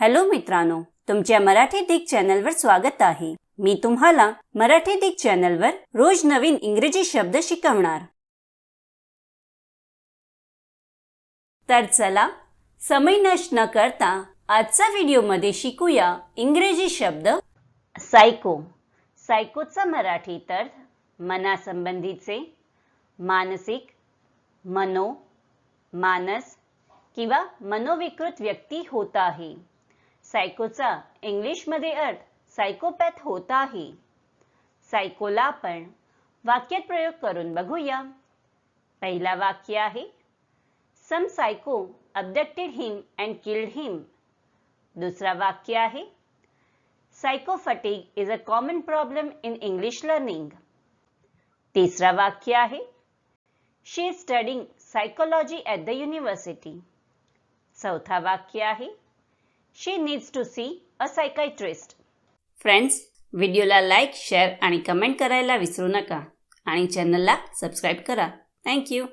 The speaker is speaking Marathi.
हॅलो मित्रांनो तुमच्या मराठी दिग चॅनलवर स्वागत आहे. मी तुम्हाला मराठी दिग चॅनलवर रोज नवीन इंग्रजी शब्द शिकवणार. तर चला समय नष्ट न करता आजचा व्हिडिओमध्ये शिकूया इंग्रजी शब्द सायको. सायकोचा मराठी तर मनासंबंधीचे मानसिक मनो मानस किंवा मनोविकृत व्यक्ती होत आहे. सायकोचा इंग्लिशमध्ये अर्थ सायकोपॅथ होता आहे सायकोला आपण वाक्यात प्रयोग करून बघूया. पहिला वाक्य आहे some psycho abducted him and killed him दुसरा वाक्य आहे psycho fatigue is a common problem in English learning तिसरा वाक्य आहे she is studying psychology at the university चौथा वाक्य आहे she needs to see a psychiatrist friends व्हिडिओला लाईक शेअर आणि कमेंट करायला विसरू नका. आणि चॅनलला सबस्क्राईब करा. थँक्यू